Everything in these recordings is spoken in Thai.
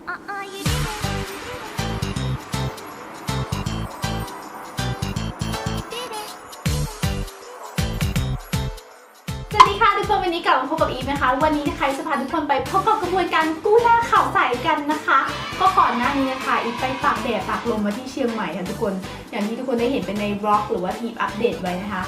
สวัสดีค่ะทุกคนวันนี้กลับมาพบกับอีฟนะคะ วันนี้นะคะจะพาทุกคนไปพบกับกระบวนการกู้หน้าข่าวใสกันนะคะ ก็ก่อนหน้านี้นะคะอีฟไปตากแดดตากลมมาที่เชียงใหม่ค่ะทุกคน อย่างที่ทุกคนได้เห็นไปในบล็อก หรือว่าทีมอัปเดตไว้นะคะ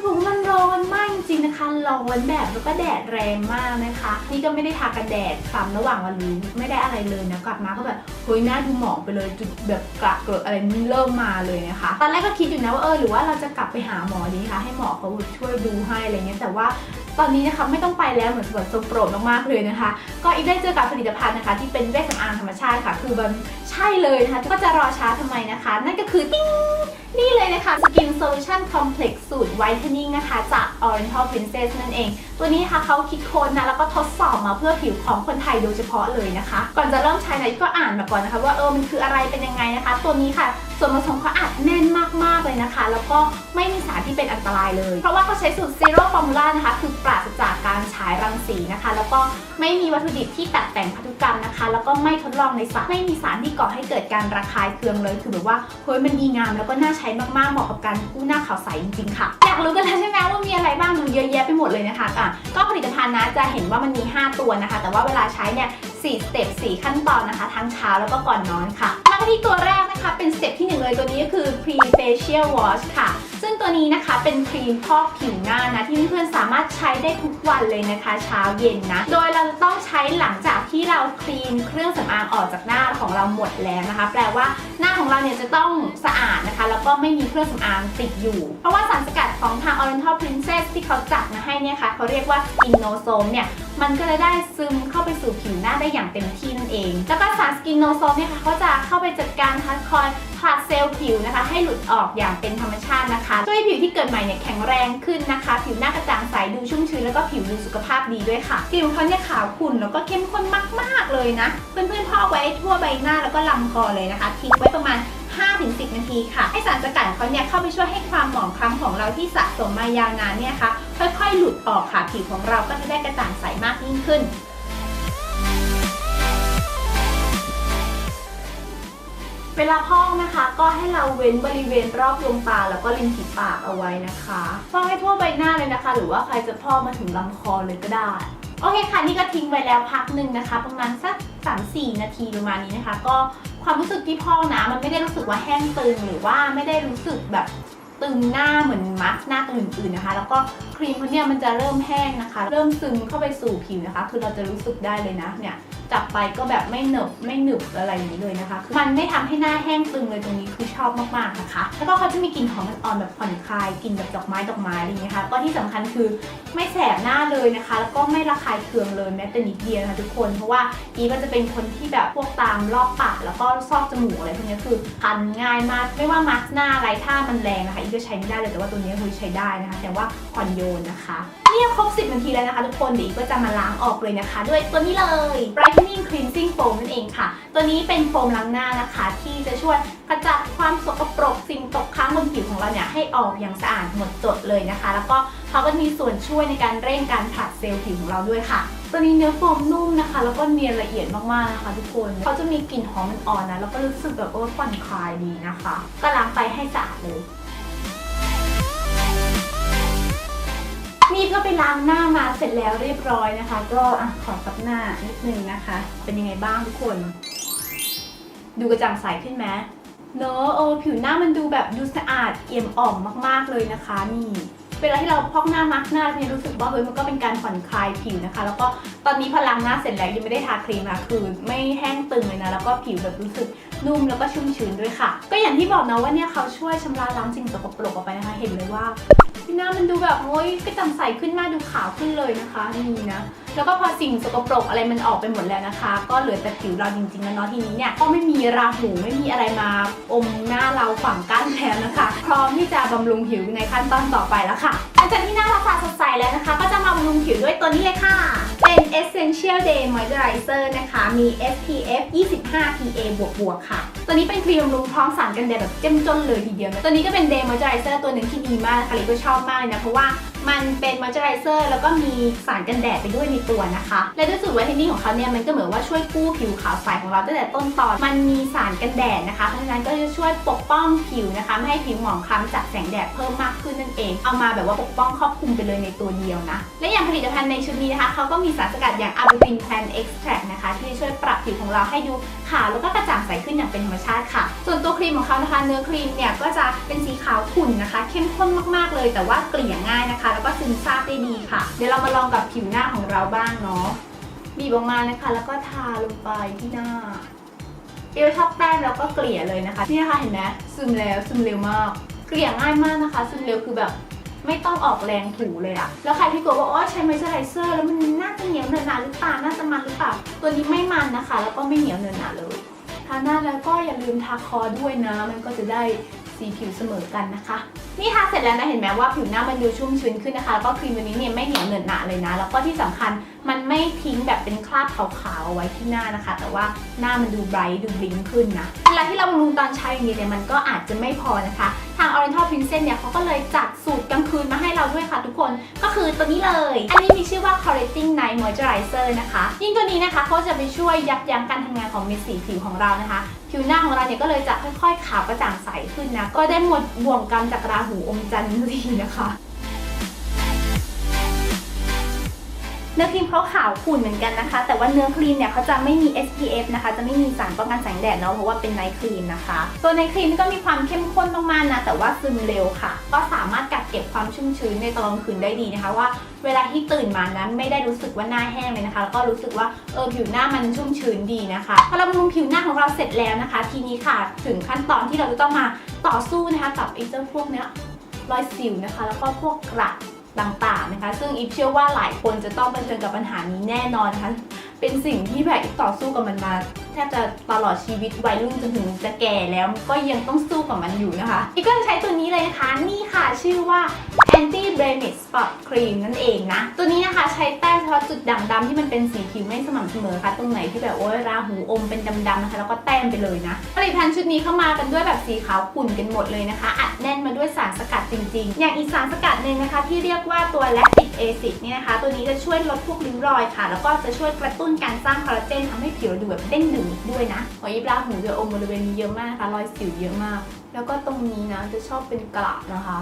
หูมันร้อนมากจริงๆนะคะ ร้อนแบบแล้วก็แดดแรงมากนะคะ นี่ก็ไม่ได้ทากันแดดคล้ำระหว่างวันหรือไม่ได้อะไรเลยนะ กลับมาก็แบบเฮ้ยหน้าดูหมองไปเลยจุดแบบกระเกิดอะไรนี่เริ่มมาเลยนะคะ ตอนแรกก็คิดอยู่นะว่าเออหรือว่าเราจะกลับไปหาหมอดีคะให้หมอเขาช่วยดูให้อะไรเงี้ยแต่ว่าตอนนี้นะคะไม่ต้องไปแล้วเหมือนแบบทรงโปรดมากๆเลยนะคะ ก็อีกได้เจอกับผลิตภัณฑ์นะคะ ที่เป็นเวชสำอางธรรมชาติค่ะ คือมันใช่เลยนะคะก็จะรอช้าทำไมนะคะ นั่นก็คือติ้งนี่เลยนะคะ Skin Solution Complex สูตร Whitening นะคะ จาก Oriental Princess นั่นเอง ตัวนี้นะคะเขาคิดค้นนะ แล้วก็ทดสอบมาเพื่อผิวของคนไทยโดยเฉพาะเลยนะคะ ก่อนจะเริ่มใช้นะก็อ่านมาก่อนนะคะ ว่าเออมันคืออะไรเป็นยังไงนะคะ ตัวนี้ค่ะ ส่วนผสมเขาอัดแน่นมากๆเลยนะคะ แล้วก็ไม่มีสารที่เป็นอันตรายเลย เพราะว่าเขาใช้สูตร Zero Formula นะคะ คือปราศจากการฉายรังสีนะคะ แล้วก็ไม่มีวัตถุดิบที่ตัดแต่งพันธุกรรมนะคะ แล้วก็ไม่ทดลองในสัตว์ไม่มีสารที่ก่อให้เกิดการระคายเคืองเลยคือแบบว่าเฮ้ยมันดีงามแล้วก็น่าใช้มากๆเหมาะกับการกู้หน้าขาวใสจริงๆค่ะอยากรู้กันแล้วใช่ไหมว่ามีอะไรบ้างมันเยอะแยะไปหมดเลยนะคะอะก็ผลิตภัณฑ์นะจะเห็นว่ามันมี 5 ตัวนะคะ แต่ว่าเวลาใช้เนี่ย4สเต็ป4ขั้นตอนนะคะ ทั้งเช้าแล้วก็ก่อนนอนค่ะ กันที่ตัวแรกนะคะ เป็นสเต็ปที่ 1 เลยตัวนี้ก็คือ pre facial wash ค่ะ ซึ่งตัวนี้นะคะเป็นครีมพอกผิวหน้านะ ที่เพื่อนๆสามารถใช้ได้ทุกวันเลยนะคะ เช้าเย็นนะ โดยเราจะต้องใช้หลังจาก ที่เราคลีนเครื่องสำอางออกจากหน้าของเราหมดแล้วนะคะ แปลว่าหน้าของเราเนี่ยจะต้องสะอาดนะคะ แล้วก็ไม่มีเครื่องสำอางติดอยู่ เพราะว่าสารสกัดของทาง Oriental Princess ที่เขาจัดมาให้เนี่ยค่ะเขาเรียกว่า Skinnosome เนี่ยมันก็จะได้ซึมเข้าไปสู่ผิวหน้าได้อย่างเต็มที่นั่นเอง แล้วก็สารสกินโนโซมเนี่ยค่ะเขาจะเข้าไปจัดการทัดคอย ดเซลล์ผิวนะคะ ให้หลุดออกอย่างเป็นธรรมชาตินะคะ ช่วยให้ผิวที่เกิดใหม่เนี่ยแข็งแรงขึ้นนะคะ ผิวหน้ากระจ่างใสดูชุ่มชื้นแล้วก็ผิวดูสุขภาพดีด้วยค่ะ ผิวของเขาเนี่ยขาวขุ่นแล้วก็เข้มข้นมากๆเลยนะ เพื่อนๆพอกไว้ทั่วใบหน้าแล้วก็ลำคอเลยนะคะ ทิ้งไว้ประมาณ5-10 นาทีค่ะ ให้สารสกัดของเขาเนี่ยเข้าไปช่วยให้ความหมองคล้ำของเราที่สะสมมายาวนานเนี่ยค่ะค่อยๆ หลุดออกค่ะ ผิวของเราก็จะได้กระจ่างใสมากยิ่งขึ้น เวลาพอกนะคะ ก็ให้เราเว้นบริเวณรอบดวงตาแล้วก็ริมฝีปากเอาไว้นะคะพอกให้ทั่วใบหน้าเลยนะคะ หรือว่าใครจะพอกมาถึงลำคอเลยก็ได้โอเคค่ะ นี่ก็ทิ้งไว้แล้วพักหนึ่งนะคะ ประมาณสัก 3-4 นาทีประมาณนี้นะคะ ก็ความรู้สึกที่พอกนะมันไม่ได้รู้สึกว่าแห้งตึงหรือว่าไม่ได้รู้สึกแบบตึงหน้าเหมือนมาสก์หน้าตัวอื่นๆนะคะ แล้วก็ครีมเขาเนี่ยมันจะเริ่มแห้งนะคะ เริ่มซึมเข้าไปสู่ผิวนะคะ คือเราจะรู้สึกได้เลยนะเนี่ย จับไปก็แบบไม่เหนบไม่หนึบอะไรอย่างนี้เลยนะคะ มันไม่ทำให้หน้าแห้งตึงเลยตรงนี้คือชอบมากๆนะคะ แล้วก็เขาจะมีกลิ่นหอมอ่อนแบบผ่อนคลายกลิ่นแบบดอกไม้ดอกไม้อะไรอย่างเงี้ค่ะก็ที่สำคัญคือไม่แสบหน้าเลยนะคะ แล้วก็ไม่ระคายเคืองเลยแม้แต่นิดเดียวนะคะทุกคนเพราะว่าอีมันจะเป็นคนที่แบบพวกตามรอบปากแล้วก็ซอกจมูกอะไรพวกนี้คือคันง่ายมากไม่ว่ามาสก์หน้าอะไรถ้ามันแรงนะคะอีก็ใช้ไม่ได้เลยแต่ว่าตัวนี้คือใช้ได้นะคะ แต่ว่าอ่อนโยนนะคะ นี่ครบ 10 นาทีแล้วนะคะทุกคนเดี๋ยวอีกก็จะมาล้างออกเลยนะคะ ด้วยตัวนี้เลย Brightening Cleansing Foam นั่นเองค่ะ ตัวนี้เป็นโฟมล้างหน้านะคะ ที่จะช่วยขจัดความสกปรกสิ่งตกค้างบนผิวของเราเนี่ยให้ออกอย่างสะอาดหมดจดเลยนะคะ แล้วก็เขาก็มีส่วนช่วยในการเร่งการผลัดเซลล์ผิวของเราด้วยค่ะตัวนี้เนื้อโฟมนุ่มนะคะ แล้วก็เนียนละเอียดมากๆนะคะ ทุกคนเขาจะมีกลิ่นหอมอ่อนๆนะแล้วก็รู้สึกแบบโอ้ผ่อนคลายดีนะคะ ก็ล้างไปให้สะอาดเลย นี่ก็ไปล้างหน้ามาเสร็จแล้วเรียบร้อยนะคะ ก็อะขอซับหน้านิดนึงนะคะ เป็นยังไงบ้างทุกคน ดูกระจ่างใสขึ้นไหมเนอะเออผิวหน้ามันดูแบบดูสะอาดเอี่ยมอ่อมมากๆเลยนะคะนี่เวลาที่เราพอกหน้ามาร์กหน้าเนี่ยรู้สึกว่าเฮ้ยมันก็เป็นการผ่อนคลายผิวนะคะ แล้วก็ตอนนี้พอล้างหน้าเสร็จแล้วยังไม่ได้ทาครีมอะคือไม่แห้งตึงเลยนะแล้วก็ผิวแบบรู้สึกนุ่มแล้วก็ชุ่มชื้นด้วยค่ะ ก็อย่างที่บอกนะว่าเนี่ยเขาช่วยชำระล้างสิ่งสกปรกออกไปนะคะ เห็นเลยว่า หน้ามันดูแบบโอ้ยกระจ่างใสขึ้นมากดูขาวขึ้นเลยนะคะนี่นะแล้วก็พอสิ่งสกปรกอะไรมันออกไปหมดแล้วนะคะ ก็เหลือแต่ผิวเราจริงๆแล้วเนาะทีนี้เนี่ยก็ไม่มีราหูไม่มีอะไรมาอมหน้าเราฝังกั้นแล้วนะคะ ร้อมที่จะบำรุงผิวในขั้นตอนต่อไปแล้วค่ะหลังจากที่หน้าเราสาสดใสแล้วนะคะ ก็จะมาบำรุงผิวด้วยตัวนี้เลยค่ะ เป็น Essential Day Moisturizer นะคะ มี SPF 25 PA บวกบวกค่ะ ตัวนี้เป็นครีมบำรุงพร้อมสารกันแดดแบบเจ้มจนเลยทีเดียวนะตัวนี้ก็เป็น Day Moisturizer ตัวหนึ่งที่ดีมากนะคะลิก็ชอบมากเลยนะเพราะว่า มันเป็นมอยเจอไรเซอร์แล้วก็มีสารกันแดดไปด้วยในตัวนะคะ และด้วยสูตรไวท์เทนนิ่งของเขาเนี่ยมันก็เหมือนว่าช่วยกู้ผิวขาวใสของเราตั้งแต่ต้นตอน มันมีสารกันแดดนะคะ เพราะฉะนั้นก็จะช่วยปกป้องผิวนะคะ ไม่ให้ผิวหมองคล้ำจากแสงแดดเพิ่มมากขึ้นนั่นเอง เอามาแบบว่าปกป้องครอบคลุมไปเลยในตัวเดียวนะ และอย่างผลิตภัณฑ์ในชุดนี้นะคะเขาก็มีสารสกัดอย่างอะบูตินแพนเอ็กซ์แทรนะคะที่ช่วยปรับผิวของเราให้ดูขาวแล้วก็กระจ่างใสขึ้นอย่างเป็นธรรมชาติค่ะ ส่วนตัวครีมของเขานะคะ เนื้อครีมเนี่ยก็จะเป็นสีขาวขุ่นนะคะ เข้มข้นมากๆเลย แต่ว่าเกลี่ยง่ายนะคะแล้วก็ซึมซาบได้ดีค่ะ เดี๋ยวเรามาลองกับผิวหน้าของเราบ้างเนาะบีบออกมานะคะ แล้วก็ทาลงไปที่หน้าเอวชอบแป้งแล้วก็เกลี่ยเลยนะคะนี่นะคะเห็นไหมซึมแล้วซึมเร็วมาก เกลี่ยง่ายมากนะคะ ซึมเร็วคือแบบไม่ต้องออกแรงถูเลยอะแล้วใครที่กลัวว่าโอ้ใช้มเจอไรเซอร์แล้วมันน่าจะเหนียวเนินหนาหรือเปล่าน่าจะมันหรือเปล่าตัวนี้ไม่มันนะคะ แล้วก็ไม่เหนียวเนินหนาเลยทาหน้าแล้วก็อย่าลืมทาคอด้วยนะ มันก็จะได้สีผิวเสมอกันนะคะ นี่ทาเสร็จแล้วนะเห็นไหมว่าผิวหน้ามันดูชุ่มชื้นขึ้นนะคะแล้วก็ครีมตัวนี้เนี่ยไม่เหนียวเหนอะหนะเลยนะ แล้วก็ที่สำคัญมันไม่ทิ้งแบบเป็นคราบขาวๆเอาไว้ที่หน้านะคะ แต่ว่าหน้ามันดูไบรท์ดูบลิงขึ้นนะเวลาที่เราบำรุงตอนเช้าอย่างนี้เนี่ยมันก็อาจจะไม่พอนะคะ ทาง Oriental Princess เนี่ยเขาก็เลยจัดสูตรกลางคืนมาให้เราด้วยค่ะทุกคนก็คือตัวนี้เลย อันนี้มีชื่อว่า Correcting Night Moisturizer นะคะยิ่งตัวนี้นะคะเขาจะไปช่วยยับยั้งการทำงานของเม็ดสีผิวของเรานะคะ ผิวหน้าของเราเนี่ยก็เลยจะค่อยๆขาวกระจ่างใสขึ้นนะ ก็ได้หมดบ่วงกรรมจากราหูอมจันทร์ทีนะคะ เนื้อครีมเขาขาวขุ่นเหมือนกันนะคะ แต่ว่าเนื้อครีมเนี่ยเขาจะไม่มี SPF นะคะ จะไม่มีสารป้องกันแสงแดดเนาะเพราะว่าเป็นไนท์ครีมนะคะ ตัวไนท์ครีมก็มีความเข้มข้นมากๆนะแต่ว่าซึมเร็วค่ะ ก็สามารถกักเก็บความชุ่มชื้นในตอนกลางคืนได้ดีนะคะว่าเวลาที่ตื่นมานั้นไม่ได้รู้สึกว่าหน้าแห้งเลยนะคะ แล้วก็รู้สึกว่าเออผิวหน้ามันชุ่มชื้นดีนะคะพอเราบำรุงผิวหน้าของเราเสร็จแล้วนะคะ ทีนี้ค่ะถึงขั้นตอนที่เราจะต้องมาต่อสู้นะคะกับไอ้เจ้าพวกเนี้ยรอยสิวนะคะ แล้วก็พวกกระ ต่างๆนะคะ ซึ่งอีฟเชื่อว่าหลายคนจะต้องเผชิญกับปัญหานี้แน่นอนนะคะ เป็นสิ่งที่แบบต่อสู้กับมันมาแทบจะตลอดชีวิตวัยรุ่นจนถึงจะแก่แล้วก็ยังต้องสู้กับมันอยู่นะคะอีฟก็จะใช้ตัวนี้เลยนะคะนี่ค่ะชื่อว่า anti blemish spot cream นั่นเองนะ ตัวนี้นะคะใช้แต้มเฉพาะจุดด่างดำที่มันเป็นสีผิวไม่สม่ำเสมอค่ะ ตรงไหนที่แบบโอ้ยราหูอมเป็นดำๆนะคะแล้วก็แต้มไปเลยนะผลิตภัณฑ์ชุดนี้เข้ามากันด้วยแบบสีขาวขุ่นกันหมดเลยนะคะ อัดแน่นมาด้วยสารสกัดจริงๆ อย่างอีกสารสกัดหนึ่งนะคะ ที่เรียกว่าตัว lactic acid เนี่ยนะคะ ตัวนี้จะช่วยลดพวกริ้วรอยค่ะ แล้วก็จะช่วยกระตุ้นการสร้างคอลลาเจนทำให้ผิวดูแบบเด้งดึงด้วยนะหอยปลาหูเดืออมบริเวณนี้เยอะมากนะคะรอยสิวเยอะมาก แล้วก็ตรงนี้นะจะชอบเป็นกระนะคะ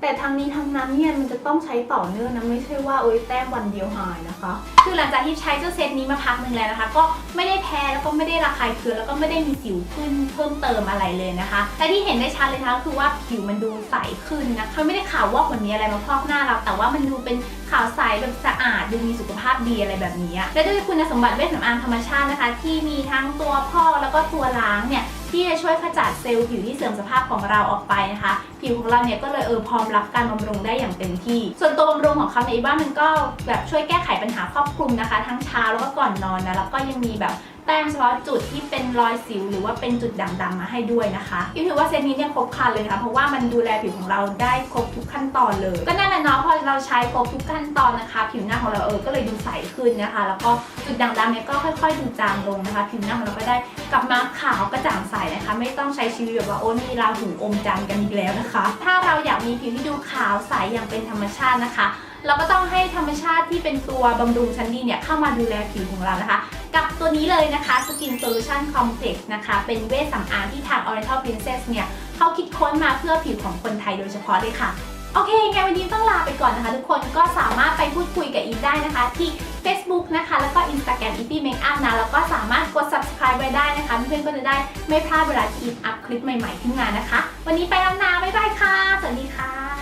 แต่ทางนี้ทางนั้นเนี่ยมันจะต้องใช้ต่อเนื่องนะไม่ใช่ว่าโอ๊ยแต้มวันเดียวหายนะคะ คือหลังจากที่ใช้เจ้าเซตนี้มาพักหนึ่งแล้วนะคะ ก็ไม่ได้แพ้แล้วก็ไม่ได้ระคายเคืองแล้วก็ไม่ได้มีสิวขึ้นเพิ่มเติมอะไรเลยนะคะแต่ที่เห็นได้ชัดเลยนะคะก็คือว่าผิวมันดูใสขึ้นนะเขาไม่ได้ขาววอกเหมือนมีอะไรมาพอกหน้าเรา แต่ว่ามันดูเป็นขาวใสแบบสะอาดดูมีสุขภาพดีอะไรแบบนี้และด้วยคุณสมบัติเวชสำอางธรรมชาตินะคะ ที่มีทั้งตัวพอกแล้วก็ตัวล้างเนี่ย ที่จะช่วยขจัดเซลล์ผิวที่เสื่อมสภาพของเราออกไปนะคะ ผิวของเราเนี่ยก็เลยเออพร้อมรับการบำรุงได้อย่างเต็มที่ ส่วนตัวบำรุงของเขาในบ้านมันก็แบบช่วยแก้ไขปัญหาครอบคลุมนะคะ ทั้งเช้าแล้วก็ก่อนนอนนะแล้วก็ยังมีแบบ แต้มเฉพาะจุดที่เป็นรอยสิวหรือว่าเป็นจุดด่างๆมาให้ด้วยนะคะที่ถือว่าเซตนี้เนี่ยครบครันเลยนะคะเพราะว่ามันดูแลผิวของเราได้ครบทุกขั้นตอนเลย ก็นั่นแหละเนาะพอเราใช้ครบทุกขั้นตอนนะคะ ผิวหน้าของเราเออก็เลยดูใสขึ้นนะคะ แล้วก็จุดด่างๆเนี่ยก็ค่อยๆดูจางลงนะคะ ผิวหน้าของเราก็ได้กลับมาขาวกระจ่างใสนะคะ ไม่ต้องใช้ชีวิตแบบว่าโอ้มีราหูอมจันกันอีกแล้วนะคะ ถ้าเราอยากมีผิวที่ดูขาวใสอย่างเป็นธรรมชาตินะคะ เราก็ต้องให้ธรรมชาติที่เป็นตัวบำรุงชั้นดีเนี่ยเข้ามาดูแลผิวของเรานะคะ กับตัวนี้เลยนะคะ Skin Solution Complex นะคะ เป็นเวชสำอางที่ทาง Oriental Princess เนี่ยเขาคิดค้นมาเพื่อผิวของคนไทยโดยเฉพาะเลยค่ะ โอเคไงวันนี้ต้องลาไปก่อนนะคะ ทุกคนก็สามารถไปพูดคุยกับอีฟได้นะคะ ที่ Facebook นะคะ แล้วก็ Instagram e f y Makeup นะ แล้วก็สามารถกด subscribe ไว้ได้นะคะ เพื่อนๆก็จะได้ไม่พลาดเวลาที่อีฟอัพคลิปใหม่ๆขึ้นมานะคะ วันนี้ไปแล้วนะบ๊ายบายค่ะ สวัสดีค่ะ